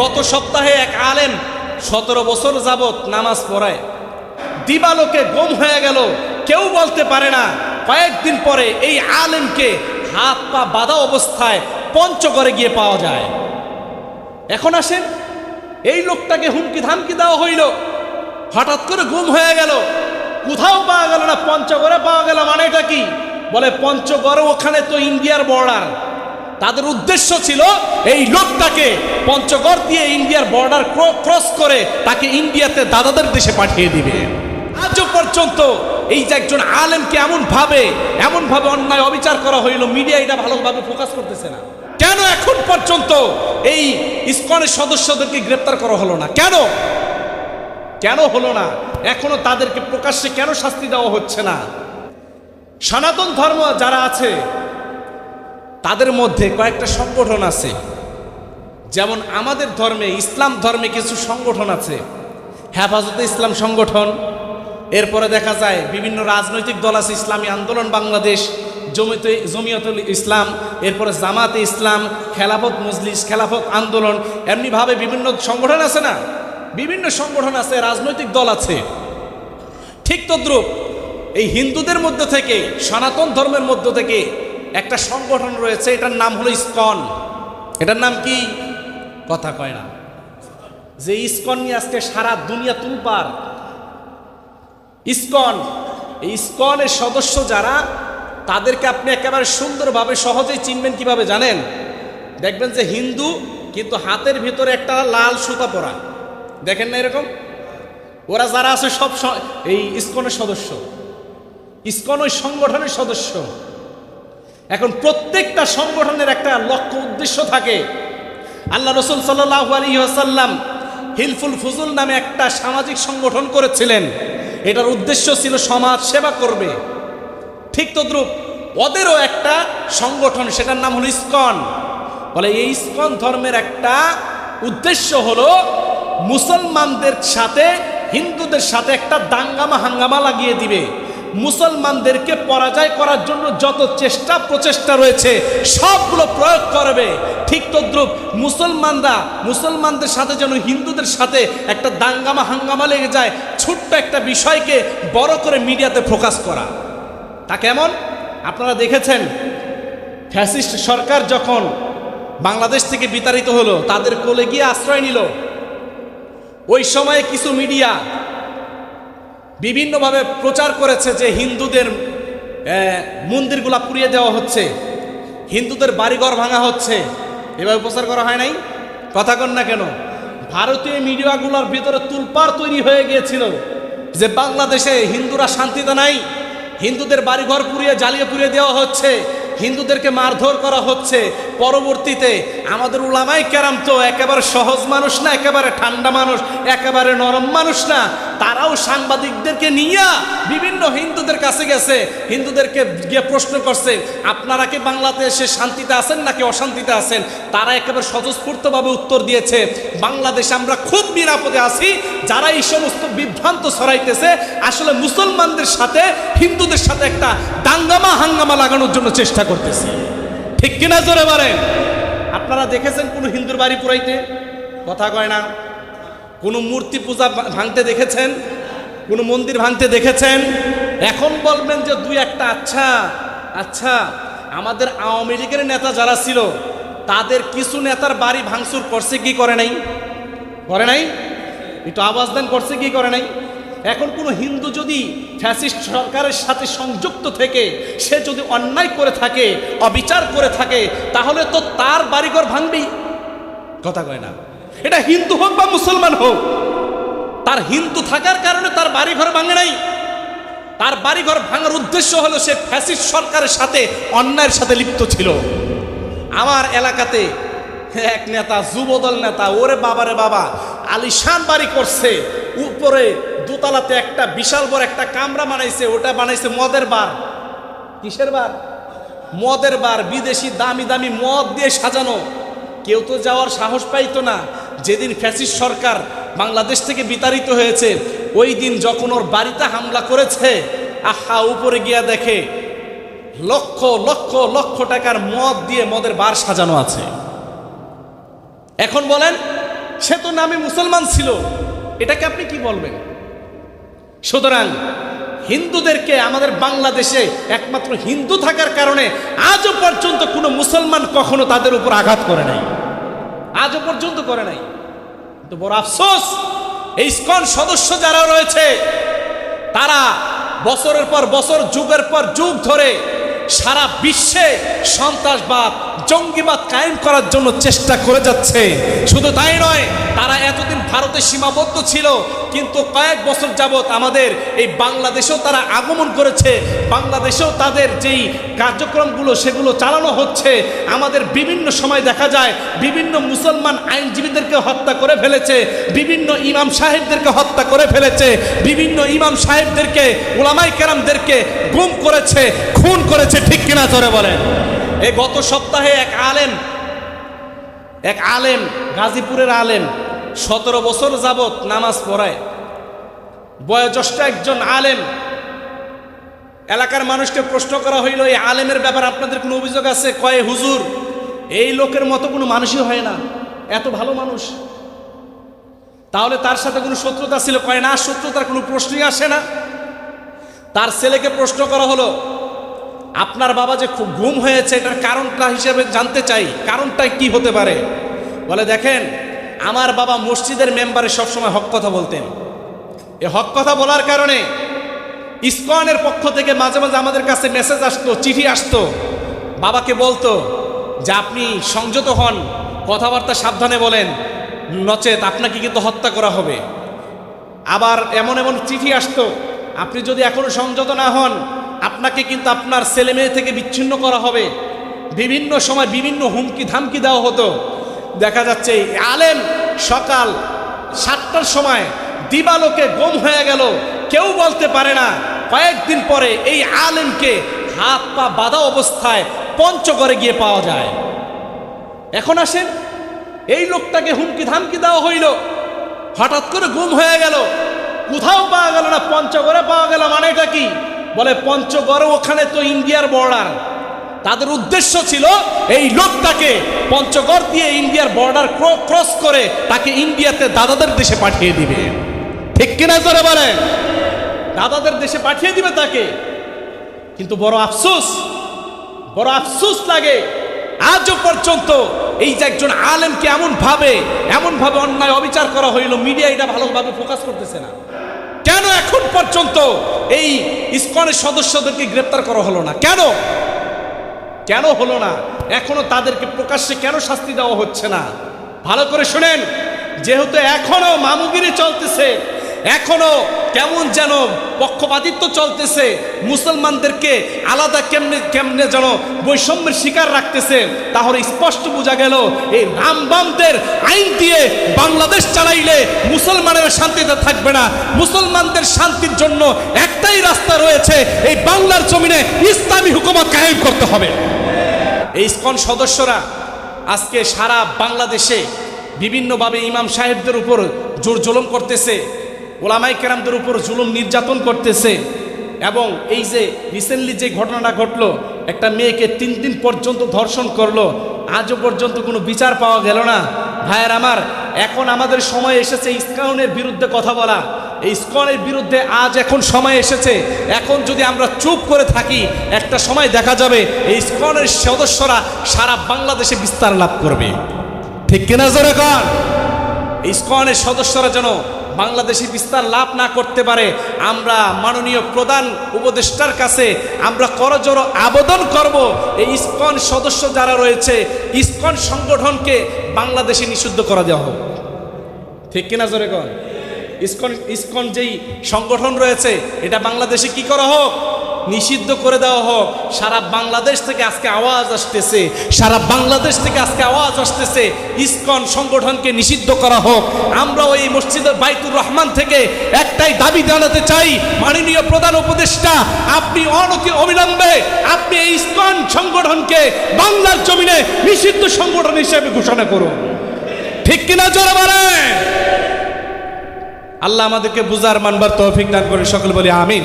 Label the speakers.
Speaker 1: গত সপ্তাহে এক আলেম সতেরো বছর যাবত নামাজ পড়ায়। দিবালোকে গম হয়ে গেল, কেউ বলতে পারে না। কয়েকদিন পরে এই আলেমকে হাত পা বাঁধা অবস্থায় পঞ্চগড়ে গিয়ে পাওয়া যায়। এখন আসেন, এই লোকটাকে হুমকি ধামকি দেওয়া হইল। হঠাৎ করে গুম হয়ে গেল। কোথাও পাওয়া গেল না, পঞ্চগড়ে পাওয়া গেল মানে এটা কি? বলে, পঞ্চগড়ে ওখানে তো ইন্ডিয়ার বর্ডার। তাদের উদ্দেশ্য ছিল এই লোকটাকে পঞ্চগড় দিয়ে ইন্ডিয়ার বর্ডার ক্রস করে তাকে ইন্ডিয়াতে দাদাদের দেশে পাঠিয়ে দিবে। আজও পর্যন্ত এই যে একজন আলেমকে এমন ভাবে এমন ভাবে অন্যায় অবিচার করা হইল, মিডিয়া এটা ভালোভাবে ফোকাস করতেছে না। কেন এখন পর্যন্ত এই ইসকনের সদস্যদেরকে গ্রেপ্তার করা হলো না? কেন? কেন হলো না? এখনও তাদেরকে প্রকাশ্যে কেন শাস্তি দেওয়া হচ্ছে না? সনাতন ধর্ম যারা আছে তাদের মধ্যে কয়েকটা সংগঠন আছে। যেমন আমাদের ধর্মে, ইসলাম ধর্মে কিছু সংগঠন আছে। হেফাজতে ইসলাম সংগঠন। এরপরে দেখা যায় বিভিন্ন রাজনৈতিক দল আছে, ইসলামী আন্দোলন, বাংলাদেশ, জমিতে, জমিয়তুল ইসলাম, এরপরে জামাতে ইসলাম, খেলাফত মজলিস, খেলাফত আন্দোলন, এমনিভাবে বিভিন্ন সংগঠন আছে না? বিভিন্ন সংগঠন আছে, রাজনৈতিক দল আছে। ঠিক তদ্রুপ এই হিন্দুদের মধ্যে থেকে, সনাতন ধর্মের মধ্য থেকে একটা সংগঠন রয়েছে, এটার নাম হলো ইসকন। এটার নাম কি? কথা কয় না। যে ইস্কন নিয়ে আজকে সারা দুনিয়া তুলপার। ইস্কন, এই ইসকনের সদস্য যারা, তাদেরকে আপনি একেবারে সুন্দরভাবে সহজেই চিনবেন কীভাবে জানেন? দেখবেন যে হিন্দু, কিন্তু হাতের ভিতরে একটা লাল সুতা পরা। দেখেন না এরকম? ওরা যারা আছে সব এই ইসকনের সদস্য। ইস্কন ওই সংগঠনের সদস্য। এখন প্রত্যেকটা সংগঠনের একটা লক্ষ্য উদ্দেশ্য থাকে। আল্লাহ রসুল সাল্লাহ আলী হিলফুল ফুজুল নামে একটা সামাজিক সংগঠন করেছিলেন। এটার উদ্দেশ্য ছিল সমাজ সেবা করবে। ঠিক তদ্রুপ ওদেরও একটা সংগঠন, সেটার নাম হলো ইস্কন। বলে এই ইস্কন ধর্মের একটা উদ্দেশ্য হলো মুসলমানদের সাথে, হিন্দুদের সাথে একটা দাঙ্গামা হাঙ্গামা লাগিয়ে দিবে। মুসলমানদেরকে পরাজয় করার জন্য যত চেষ্টা প্রচেষ্টা রয়েছে, সবগুলো প্রয়োগ করবে। ঠিক তদ্রুপ মুসলমানরা মুসলমানদের সাথে যেন হিন্দুদের সাথে একটা দাঙ্গামা হাঙ্গামা লেগে যায়, ছোট্ট একটা বিষয়কে বড় করে মিডিয়াতে ফোকাস করা। তা কেমন? আপনারা দেখেছেন, ফ্যাসিস্ট সরকার যখন বাংলাদেশ থেকে বিতাড়িত হলো, তাদের কোলে গিয়ে আশ্রয় নিল। ওই সময়ে কিছু মিডিয়া বিভিন্নভাবে প্রচার করেছে যে হিন্দুদের মন্দিরগুলা পুড়িয়ে দেওয়া হচ্ছে, হিন্দুদের বাড়িঘর ভাঙা হচ্ছে। এভাবে প্রচার করা হয় নাই? কথা কন না কেন? ভারতীয় মিডিয়াগুলোর ভিতরে তুলপার তৈরি হয়ে গিয়েছিল যে বাংলাদেশে হিন্দুরা শান্তিতে নাই, হিন্দুদের বাড়িঘর পুড়িয়ে জ্বালিয়ে পুড়িয়ে দেওয়া হচ্ছে, হিন্দুদেরকে মারধর করা হচ্ছে। পরবর্তীতে আমাদের উলামাই কেরাম তো একেবারে সহজ মানুষ না, একেবারে ঠান্ডা মানুষ, একেবারে নরম মানুষ না তারাও সাংবাদিকদেরকে নিয়ে বিভিন্ন হিন্দুদের কাছে গেছে। হিন্দুদেরকে গিয়ে প্রশ্ন করছে, আপনারা কি বাংলাদেশে শান্তিতে আছেন নাকি অশান্তিতে আছেন? তারা একেবারে স্বতঃস্ফূর্তভাবে উত্তর দিয়েছে, বাংলাদেশে আমরা খুব নিরাপদে আছি। যারা এই সমস্ত বিভ্রান্ত ছড়াইতেছে, আসলে মুসলমানদের সাথে, হিন্দুদের সাথে একটা দাঙ্গামা হাঙ্গামা লাগানোর জন্য চেষ্টা করতেছে। ঠিক কিনা জোরে বলেন? আপনারা দেখেছেন কোনো হিন্দুর বাড়ি পুরাইতে? কথা কয় না। কোনো মূর্তি পূজা ভাঙতে দেখেছেন? কোনো মন্দির ভাঙতে দেখেছেন? এখন বলবেন যে দুই একটা আচ্ছা আচ্ছা আমাদের আওয়ামী লীগের নেতা যারা ছিল, তাদের কিছু নেতার বাড়ি ভাঙচুর করছে কি করে নাই? করে নাই? একটু আওয়াজ দেন, করছে কি করে নাই? এখন কোনো হিন্দু যদি ফ্যাসিস্ট সরকারের সাথে সংযুক্ত থেকে, সে যদি অন্যায় করে থাকে, অবিচার করে থাকে, তাহলে তো তার বাড়িঘর ভাঙবেই। কথা কয় না। এটা হিন্দু হোক বা মুসলমান হোক, তার হিন্দু থাকার কারণে তার বাড়িঘর ভাঙে নাই। তার বাড়িঘর ভাঙার উদ্দেশ্য হলো সে ফ্যাসিস্ট সরকারের সাথে অন্যায়ের সাথে লিপ্ত ছিল। আমার এলাকাতে এক নেতা, যুবদল নেতা, ওরে বাবারে বাবা, আলিশান বাড়ি করছে। উপরে দোতলাতে একটা বিশাল বড় একটা কামরা বানাইছে, ওটা বানাইছে মদের বার। কিসের বার? মদের বার, বিদেশি দামি দামি মদ দিয়ে সাজানো। কেউ তো যাওয়ার সাহস পাইতো না। যেদিন ফ্যাসিস সরকার বাংলাদেশ থেকে বিতাড়িত হয়েছে, ওই দিন যখন ওর বাড়িতে হামলা করেছে, আহা, উপরে গিয়া দেখে লক্ষ লক্ষ লক্ষ টাকার মদ দিয়ে মদের বার সাজানো আছে। এখন বলেন, সে তো নামে মুসলমান ছিল, এটাকে আপনি কি বলবেন? সুতরাং হিন্দুদেরকে আমাদের বাংলাদেশে একমাত্র হিন্দু থাকার কারণে আজও পর্যন্ত কোনো মুসলমান কখনো তাদের উপর আঘাত করে নাই। আজও পর্যন্ত করে নাই। কিন্তু বড় আফসোস, এই স্কন সদস্য যারা রয়েছে, তারা বছরের পর বছর, যুগের পর যুগ ধরে সারা বিশ্বে সন্ত্রাসবাদ জঙ্গিবাদ কায়েম করার জন্য চেষ্টা করে যাচ্ছে। শুধু তাই নয়, তারা এতদিন ভারতে সীমাবদ্ধ ছিল, কিন্তু কয়েক বছর যাবৎ আমাদের এই বাংলাদেশেও তারা আগমন করেছে। বাংলাদেশেও তাদের যেই কার্যক্রমগুলো, সেগুলো চালানো হচ্ছে। আমাদের বিভিন্ন সময় দেখা যায়, বিভিন্ন মুসলমান আইনজীবীদেরকে হত্যা করে ফেলেছে, বিভিন্ন ইমাম সাহেবদেরকে হত্যা করে ফেলেছে, বিভিন্ন ইমাম সাহেবদেরকে ওলামাই কেরামদেরকে গুম করেছে, খুন করেছে, ঠিক কিনা ধরে বলেন। এই গত সপ্তাহে এক আলেম এক আলেম, গাজীপুরের আলেম, সতেরো বছর যাবৎ নামাজ পড়ায়। বয়োজ্যেষ্ঠ একজন আলেম, এলাকার মানুষকে প্রশ্ন করা হইল, এই আলেমের ব্যাপারে আপনাদের কোনো অভিযোগ আছে? কয়ে, হুজুর, এই লোকের মতো কোনো মানুষই হয় না, এত ভালো মানুষ। তাহলে তার সাথে কোনো শত্রুতা ছিল? কয়, না, শত্রুতার কোনো প্রশ্নই আসে না। তার ছেলেকে প্রশ্ন করা হলো আপনার বাবা যে খুব ঘুম হয়েছে, এটার কারণটা হিসেবে জানতে চাই। কারণটা কি হতে পারে? বলে, দেখেন, আমার বাবা মসজিদের মেম্বারে সবসময় হক কথা বলতেন। এ হক কথা বলার কারণে ইসকনের পক্ষ থেকে মাঝে মাঝে আমাদের কাছে মেসেজ আসতো, চিঠি আসতো। বাবাকে বলতো যে, আপনি সংযত হন, কথাবার্তা সাবধানে বলেন, নচেত আপনাকে কিন্তু হত্যা করা হবে। আবার এমন এমন চিঠি আসতো, আপনি যদি এখনও সংযত না হন আপনাকে কিন্তু আপনার ছেলে মেয়ে থেকে বিচ্ছিন্ন করা হবে। বিভিন্ন সময় বিভিন্ন হুমকি ধামকি দেওয়া হতো। দেখা যাচ্ছে আলেম সকাল সাতটার সময় দিবালোকে গম হয়ে গেল। কেউ বলতে পারে না, কয়েকদিন পরে এই আলেমকে হাত পা বাঁধা অবস্থায় পঞ্চগড়ে গিয়ে পাওয়া যায়। এখন আসেন, এই লোকটাকে হুমকি ধামকি দেওয়া হইল। হঠাৎ করে গুম হয়ে গেল। কোথাও পাওয়া গেল না, পঞ্চগড়ে পাওয়া গেল মানে এটা কি? বলে, পঞ্চগড় ওখানে তো ইন্ডিয়ার বর্ডার তাদের উদ্দেশ্য ছিল, এই লোকটাকে পঞ্চগড় দিয়ে ইন্ডিয়ার বর্ডার ক্রস করে তাকে ইন্ডিয়াতে দাদাদের দেশে পাঠিয়ে দিবে। ঠিক কিনা করে বলে? দাদাদের দেশে পাঠিয়ে দিবে তাকে। কিন্তু বড় আফসোস বড় আফসোস লাগে আজও পর্যন্ত এই যে একজন আলেমকে এমন ভাবে এমন ভাবে অন্যায় অবিচার করা হইল, মিডিয়া এটা ভালোভাবে ফোকাস করতেছে না। এখন পর্যন্ত এই ইস্কনের সদস্যদেরকে গ্রেপ্তার করা হলো না। কেন? কেন হলো না? এখনও তাদেরকে প্রকাশ্যে কেন শাস্তি দেওয়া হচ্ছে না? ভালো করে শুনেন, যেহেতু এখনও মামুগিরি চলতেছে, এখনও কেমন যেন পক্ষপাতিত্ব চলতেছে, মুসলমানদেরকে আলাদা কেমনে কেমনে যেন বৈষম্যের শিকার রাখতেছে, তাহলে স্পষ্ট বোঝা গেল, এই রামবামদের আইন দিয়ে বাংলাদেশ চালাইলে মুসলমানের শান্তিতে থাকবে না। মুসলমানদের শান্তির জন্য একটাই রাস্তা রয়েছে, এই বাংলার জমিনে ইসলামী হুকুমত কায়েম করতে হবে। এই ইসকন সদস্যরা আজকে সারা বাংলাদেশে বিভিন্নভাবে ইমাম সাহেবদের উপর জোর জুলুম করতেছে। ওলামাই কেরামদের উপর জুলুম নির্যাতন করতেছে এবং এই যে রিসেন্টলি যে ঘটনাটা ঘটলো, একটা মেয়েকে তিন দিন পর্যন্ত ধর্ষণ করল, আজও পর্যন্ত কোনো বিচার পাওয়া গেল না। ভাইয়ের আমার, এখন আমাদের সময় এসেছে ইস্কাউনের বিরুদ্ধে কথা বলা। এই ইস্কনের বিরুদ্ধে আজ এখন সময় এসেছে। এখন যদি আমরা চুপ করে থাকি, একটা সময় দেখা যাবে এই ইস্কনের সদস্যরা সারা বাংলাদেশে বিস্তার লাভ করবে। ঠিক কিনা জোরে কর ইস্কনের সদস্যরা যেন বাংলাদেশে বিস্তার লাভ না করতে পারে, আমরা মাননীয় প্রধান উপদেষ্টার কাছে আমরা করজোর আবেদন করব। এই ইস্কন সদস্য যারা রয়েছে, ইস্কন সংগঠনকে বাংলাদেশে নিষিদ্ধ করা দেওয়া হোক। ঠিক কিনা জোরে কন? ইস্কন ইস্কন যেই সংগঠন রয়েছে, এটা বাংলাদেশে কি করা হোক? নিষিদ্ধ করে দেওয়া হোক। সারা বাংলাদেশ থেকে আজকে আওয়াজ আসতেছে। সারা বাংলাদেশ থেকে আজকে আওয়াজ আসতেছে, ইসকন সংগঠনকে নিষিদ্ধ করা হোক। আমরা ওই মসজিদের বাইতুর রহমান থেকে একটাই দাবি জানাতে চাই, মাননীয় প্রধান উপদেষ্টা, আপনি অনতি অবিলম্বে আপনি এই ইসকন সংগঠনকে বাংলার জমিনে নিষিদ্ধ সংগঠন হিসেবে ঘোষণা করুন। ঠিক কিনা জোরে বলেন? আল্লাহ আমাদেরকে বুজার মানবার তৌফিক দান করে সকল বলি আমিন।